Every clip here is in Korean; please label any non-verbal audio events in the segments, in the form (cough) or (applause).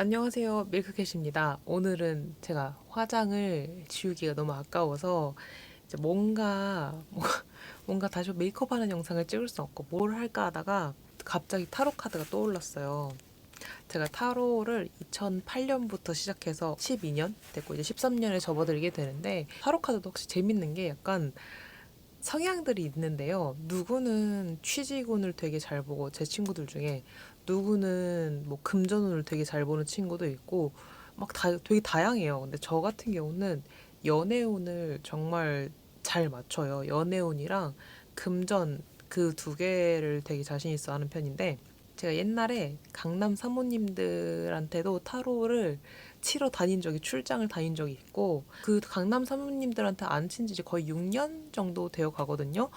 안녕하세요. 밀크캣입니다. 오늘은 제가 화장을 지우기가 너무 아까워서 이제 뭔가 뭔가- 다시 메이크업 하는 영상을 찍을 수 없고 뭘 할까 하다가 갑자기 타로 카드가 떠올랐어요. 제가 타로를 2008년부터 시작해서 12년 됐고 이제 13년에 접어들게 되는데 타로 카드도 혹시 재밌는 게 약간 성향들이 있는데요. 누구는 취직운을 되게 잘 보고 제 친구들 중에 누구는 뭐 금전운을 되게 잘 보는 친구도 있고 막 다 되게 다양해요. 근데 저 같은 경우는 연애운을 정말 잘 맞춰요. 연애운이랑 금전 그 두 개를 되게 자신 있어 하는 편인데 제가 옛날에 강남 사모님들한테도 타로를 치러 다닌 적이 출장을 다닌 적이 있고 그 강남 사모님들한테 안 친지 거의 6년 정도 되어 가거든요.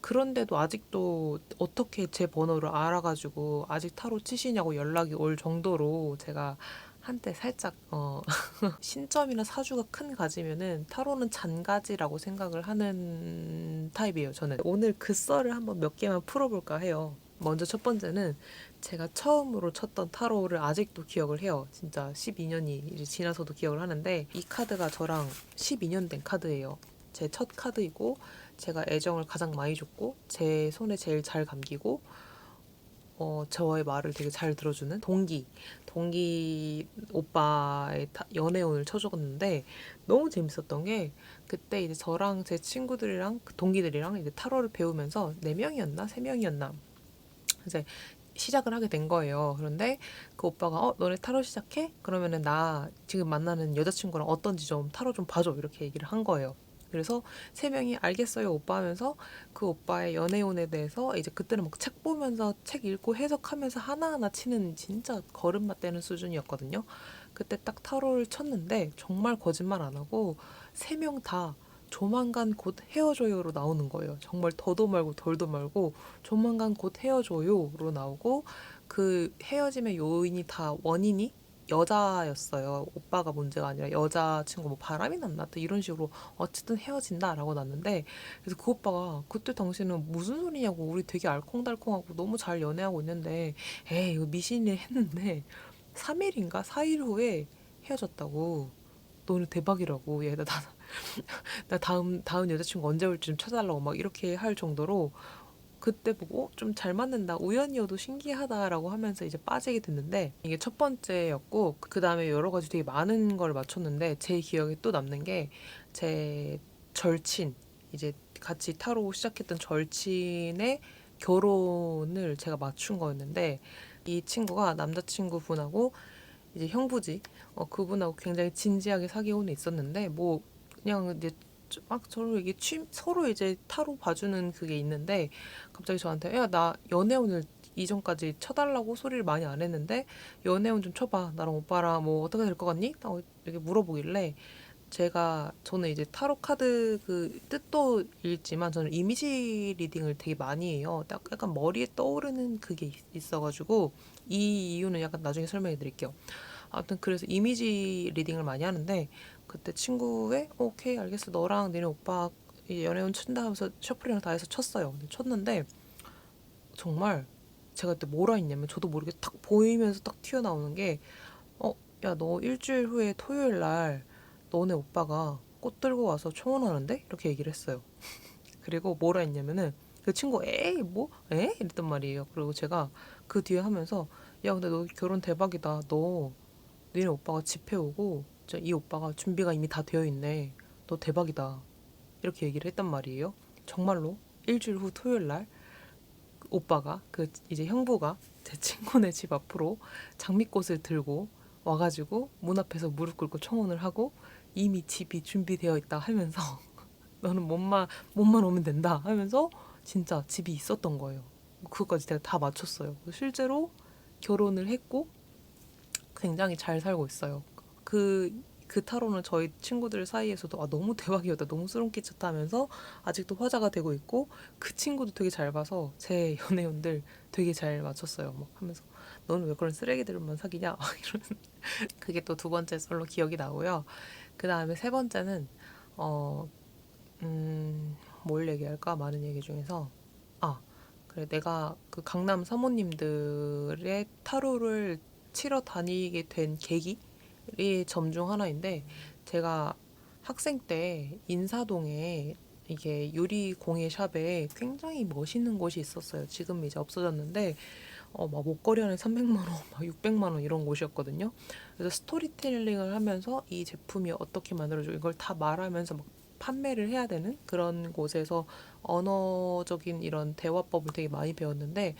그런데도 아직도 어떻게 제 번호를 알아가지고 아직 타로 치시냐고 연락이 올 정도로 제가 한때 살짝 어 (laughs) 신점이나 사주가 큰 가지면은 타로는 잔가지라고 생각을 하는 타입이에요. 저는 오늘 그 썰을 한번 몇 개만 풀어볼까 해요. 먼저 첫 번째는 제가 처음으로 쳤던 타로를 아직도 기억을 해요. 진짜 12년이 이제 지나서도 기억을 하는데 이 카드가 저랑 12년 된 카드예요. 제 첫 카드이고 제가 애정을 가장 많이 줬고 제 손에 제일 잘 감기고 어, 저의 말을 되게 잘 들어주는 동기, 동기 오빠의 타- 연애운을 쳐줬는데 너무 재밌었던 게 그때 이제 저랑 제 친구들이랑 그 동기들이랑 이제 타로를 배우면서 네 명이었나 세 명이었나 이제 시작을 하게 된 거예요. 그런데 그 오빠가 어 너네 타로 시작해? 그러면은 나 지금 만나는 여자친구랑 어떤지 좀 타로 좀 봐줘 이렇게 얘기를 한 거예요. 그래서 세 명이 알겠어요 오빠 하면서 그 오빠의 연애운에 대해서 이제 그때는 막 책 보면서 책 읽고 해석하면서 하나하나 치는 진짜 걸음마 떼는 수준이었거든요. 그때 딱 타로를 쳤는데 정말 거짓말 안 하고 세 명 다 조만간 곧 헤어져요로 나오는 거예요. 정말 더도 말고 덜도 말고 조만간 곧 헤어져요로 나오고 그 헤어짐의 요인이 다 원인이 여자였어요. 오빠가 문제가 아니라 여자친구 뭐 바람이 났나? 또 이런 식으로 어쨌든 헤어진다라고 났는데 그래서 그 오빠가 그때 당시는 무슨 소리냐고 우리 되게 알콩달콩하고 너무 잘 연애하고 있는데 에이 이거 미신이 했는데 3일인가? 4일 후에 헤어졌다고. 너는 대박이라고. 얘나 나, 나 다음 다음 여자친구 언제 올지 좀 찾아달라고 막 이렇게 할 정도로 그때 보고 좀 잘 맞는다. 우연이어도 신기하다라고 하면서 이제 빠지게 됐는데 이게 첫 번째였고 그 다음에 여러 가지 되게 많은 걸 맞췄는데 제 기억에 또 남는 게 제 절친 이제 같이 타로 시작했던 절친의 결혼을 제가 맞춘 거였는데 이 친구가 남자친구 분하고 이제 형부지 어, 그분하고 굉장히 진지하게 사귀고는 있었는데 뭐 그냥 이제 막 서로 이게 취, 서로 이제 타로 봐주는 그게 있는데 갑자기 저한테 야 나 연애운을 이전까지 쳐달라고 소리를 많이 안 했는데 연애운 좀 쳐봐 나랑 오빠랑 뭐 어떻게 될 것 같니? 딱 이렇게 물어보길래 제가 저는 이제 타로 카드 그 뜻도 읽지만 저는 이미지 리딩을 되게 많이 해요. 딱 약간 머리에 떠오르는 그게 있- 있어가지고 이 이유는 약간 나중에 설명해 드릴게요. 아무튼 그래서 이미지 리딩을 많이 하는데 그때 친구의 오케이 알겠어 너랑 너네 오빠 연애운 친다 하면서 셔플링을 다 해서 쳤어요. 쳤는데 정말 제가 그때 뭐라 했냐면 저도 모르게 딱 보이면서 딱 튀어나오는 게 어, 야, 너 일주일 후에 토요일 날 너네 오빠가 꽃 들고 와서 청혼하는데? 이렇게 얘기를 했어요. (laughs) 그리고 뭐라 했냐면은 그 친구 에이 뭐? 에? 이랬단 말이에요. 그리고 제가 그 뒤에 하면서 야 근데 너 결혼 대박이다. 너 너네 오빠가 집해 오고 진짜 이 오빠가 준비가 이미 다 되어 있네. 너 대박이다. 이렇게 얘기를 했단 말이에요. 정말로 일주일 후 토요일 날 오빠가 그 이제 형부가 제 친구네 집 앞으로 장미꽃을 들고 와가지고 문 앞에서 무릎 꿇고 청혼을 하고 이미 집이 준비되어 있다 하면서 (laughs) 너는 몸만 몸만 오면 된다 하면서 진짜 집이 있었던 거예요. 그것까지 제가 다 맞췄어요. 실제로 결혼을 했고 굉장히 잘 살고 있어요. 그, 그 타로는 저희 친구들 사이에서도 아, 너무 대박이었다. 너무 소름 끼쳤다 하면서 아직도 화제가 되고 있고 그 친구도 되게 잘 봐서 제 연애운들 되게 잘 맞췄어요. 막 하면서 너는 왜 그런 쓰레기들만 사귀냐? 막 (laughs) 이런 그게 또 두 번째 썰로 기억이 나고요. 그 다음에 세 번째는 어, 음, 뭘 얘기할까? 많은 얘기 중에서 아, 그래 내가 그 강남 사모님들의 타로를 치러 다니게 된 계기 의점중 하나인데 제가 학생 때 인사동에 이게 유리 공예 샵에 굉장히 멋있는 곳이 있었어요. 지금 이제 없어졌는데 어, 막 목걸이 하나에 300만 원, 막 600만 원 이런 곳이었거든요. 그래서 스토리텔링을 하면서 이 제품이 어떻게 만들어져 이걸 다 말하면서 막 판매를 해야 되는 그런 곳에서 언어적인 이런 대화법을 되게 많이 배웠는데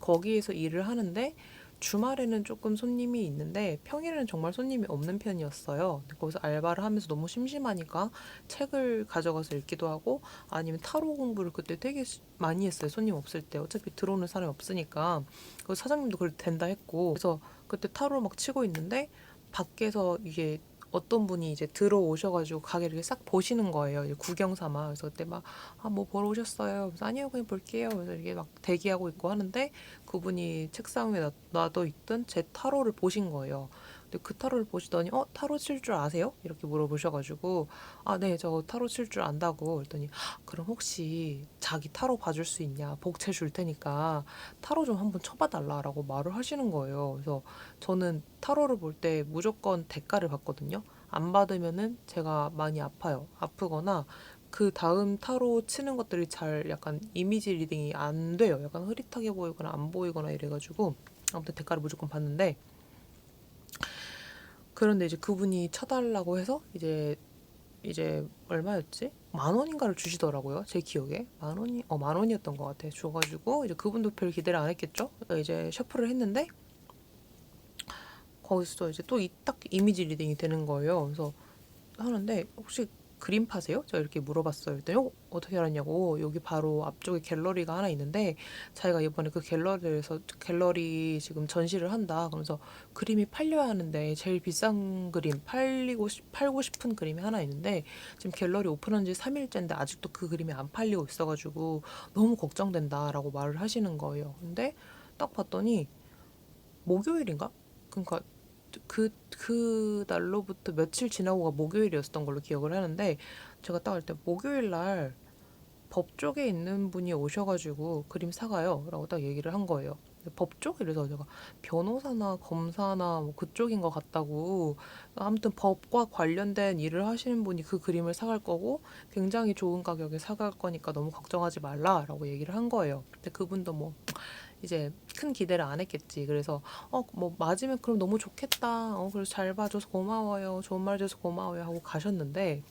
거기에서 일을 하는데 주말에는 조금 손님이 있는데 평일에는 정말 손님이 없는 편이었어요. 거기서 알바를 하면서 너무 심심하니까 책을 가져가서 읽기도 하고 아니면 타로 공부를 그때 되게 시- 많이 했어요. 손님 없을 때 어차피 들어오는 사람이 없으니까 그 사장님도 그래도 된다 했고 그래서 그때 타로 막 치고 있는데 밖에서 이게 어떤 분이 이제 들어오셔가지고 가게를 이렇게 싹 보시는 거예요. 이제 구경 삼아. 그래서 그때 막, 아, 뭐 보러 오셨어요? 그래서 아니요, 그냥 볼게요. 그래서 이렇게 막 대기하고 있고 하는데 그분이 책상 위에 놔- 놔둬 있던 제 타로를 보신 거예요. 근데 그 타로를 보시더니, 어, 타로 칠 줄 아세요? 이렇게 물어보셔가지고, 아, 네, 저 타로 칠 줄 안다고. 그랬더니, 그럼 혹시 자기 타로 봐줄 수 있냐? 복채 줄 테니까 타로 좀 한번 쳐봐달라라고 말을 하시는 거예요. 그래서 저는 타로를 볼 때 무조건 대가를 받거든요. 안 받으면은 제가 많이 아파요. 아프거나 그 다음 타로 치는 것들이 잘 약간 이미지 리딩이 안 돼요. 약간 흐릿하게 보이거나 안 보이거나 이래가지고 아무튼 대가를 무조건 받는데 그런데 이제 그분이 쳐달라고 해서 이제 이제 얼마였지? 만 원인가를 주시더라고요. 제 기억에 만 원이 어 만 원이었던 것 같아. 줘가지고 이제 그분도 별 기대를 안 했겠죠. 이제 셔플을 했는데 거기서 이제 또 이 딱 이미지 리딩이 되는 거예요. 그래서 하는데 혹시 그림 파세요? 제가 이렇게 물어봤어요. 그랬더니 어, 어떻게 알았냐고 여기 바로 앞쪽에 갤러리가 하나 있는데 자기가 이번에 그 갤러리에서 갤러리 지금 전시를 한다. 그러면서 그림이 팔려야 하는데 제일 비싼 그림 팔리고 싶- 팔고 싶은 그림이 하나 있는데 지금 갤러리 오픈한 지 3일째인데 아직도 그 그림이 안 팔리고 있어가지고 너무 걱정된다라고 말을 하시는 거예요. 근데 딱 봤더니 목요일인가? 그러니까 그, 그 날로부터 며칠 지나고가 목요일이었던 걸로 기억을 하는데 제가 딱 할 때 목요일 날 법 쪽에 있는 분이 오셔가지고 그림 사가요 라고 딱 얘기를 한 거예요. 근데 법쪽? 이래서 제가 변호사나 검사나 뭐 그쪽인 것 같다고 아무튼 법과 관련된 일을 하시는 분이 그 그림을 사갈 거고 굉장히 좋은 가격에 사갈 거니까 너무 걱정하지 말라라고 얘기를 한 거예요. 근데 그분도 뭐 이제 큰 기대를 안 했겠지. 그래서 어 뭐 맞으면 그럼 너무 좋겠다. 어 그래서 잘 봐줘서 고마워요. 좋은 말 해줘서 고마워요 하고 가셨는데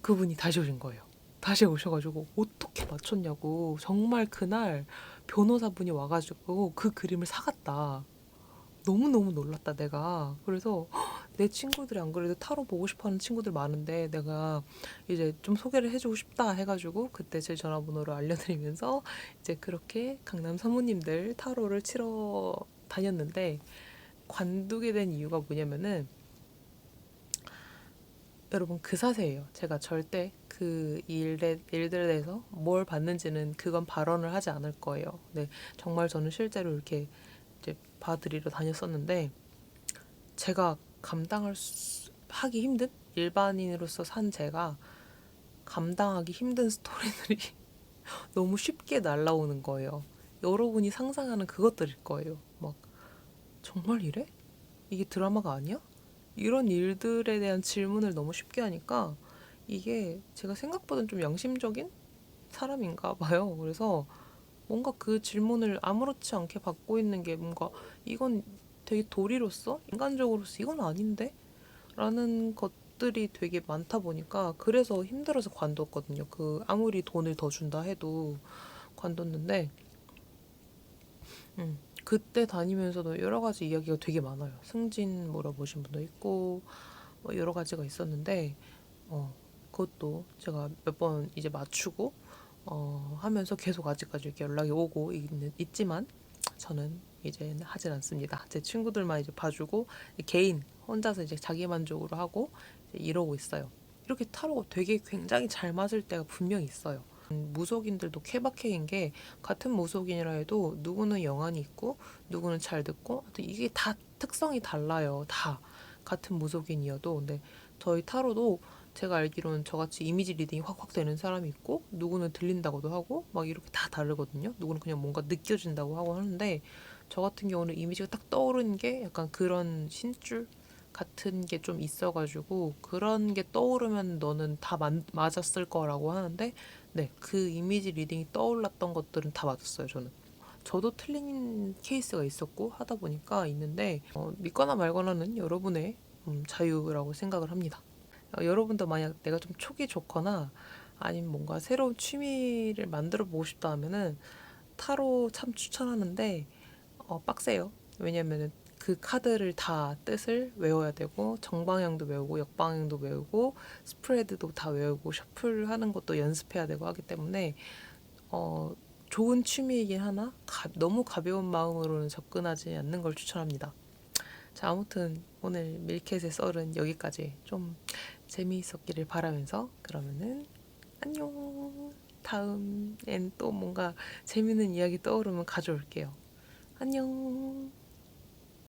그분이 다시 오신 거예요. 다시 오셔가지고 어떻게 맞췄냐고 정말 그날 변호사분이 와가지고 그 그림을 사갔다. 너무 너무 놀랐다 내가. 그래서 내 친구들이 안 그래도 타로 보고 싶어하는 친구들 많은데 내가 이제 좀 소개를 해주고 싶다 해가지고 그때 제 전화번호를 알려드리면서 이제 그렇게 강남 사모님들 타로를 치러 다녔는데 관두게 된 이유가 뭐냐면은 여러분 그 사세예요. 제가 절대 그 일에, 일들에 대해서 뭘 받는지는 그건 발언을 하지 않을 거예요. 근데 정말 저는 실제로 이렇게 이제 봐드리러 다녔었는데 제가 감당할 수, 하기 힘든 일반인으로서 산 제가 감당하기 힘든 스토리들이 (laughs) 너무 쉽게 날라오는 거예요. 여러분이 상상하는 그것들일 거예요. 막 정말 이래? 이게 드라마가 아니야? 이런 일들에 대한 질문을 너무 쉽게 하니까 이게 제가 생각보다는 좀 양심적인 사람인가 봐요. 그래서 뭔가 그 질문을 아무렇지 않게 받고 있는 게 뭔가 이건 되게 도리로서 인간적으로서 이건 아닌데? 라는 것들이 되게 많다 보니까 그래서 힘들어서 관뒀거든요. 그 아무리 돈을 더 준다 해도 관뒀는데 음, 그때 다니면서도 여러 가지 이야기가 되게 많아요. 승진 물어보신 분도 있고 뭐 여러 가지가 있었는데 어, 그것도 제가 몇 번 이제 맞추고 어, 하면서 계속 아직까지 이렇게 연락이 오고 있는, 있지만 저는 이제는 하진 않습니다. 제 친구들만 이제 봐주고 개인 혼자서 이제 자기 만족으로 하고 이제 이러고 있어요. 이렇게 타로가 되게 굉장히 잘 맞을 때가 분명히 있어요. 음, 무속인들도 케바케인 게 같은 무속인이라 해도 누구는 영안이 있고 누구는 잘 듣고 하여튼 이게 다 특성이 달라요. 다 같은 무속인이어도 근데 저희 타로도 제가 알기로는 저같이 이미지 리딩이 확확 되는 사람이 있고 누구는 들린다고도 하고 막 이렇게 다 다르거든요. 누구는 그냥 뭔가 느껴진다고 하고 하는데 저 같은 경우는 이미지가 딱 떠오르는 게 약간 그런 신줄 같은 게 좀 있어가지고 그런 게 떠오르면 너는 다 맞, 맞았을 거라고 하는데 네, 그 이미지 리딩이 떠올랐던 것들은 다 맞았어요, 저는. 저도 틀린 케이스가 있었고 하다 보니까 있는데 어, 믿거나 말거나는 여러분의 음, 자유라고 생각을 합니다. 어, 여러분도 만약 내가 좀 촉이 좋거나 아니면 뭔가 새로운 취미를 만들어 보고 싶다 하면은 타로 참 추천하는데 어, 빡세요. 왜냐면은 그 카드를 다 뜻을 외워야 되고 정방향도 외우고 역방향도 외우고 스프레드도 다 외우고 셔플하는 것도 연습해야 되고 하기 때문에 어, 좋은 취미이긴 하나 가- 너무 가벼운 마음으로는 접근하지 않는 걸 추천합니다. 자 아무튼 오늘 밀켓의 썰은 여기까지 좀 재미있었기를 바라면서 그러면은 안녕 다음엔 또 뭔가 재밌는 이야기 떠오르면 가져올게요. 안녕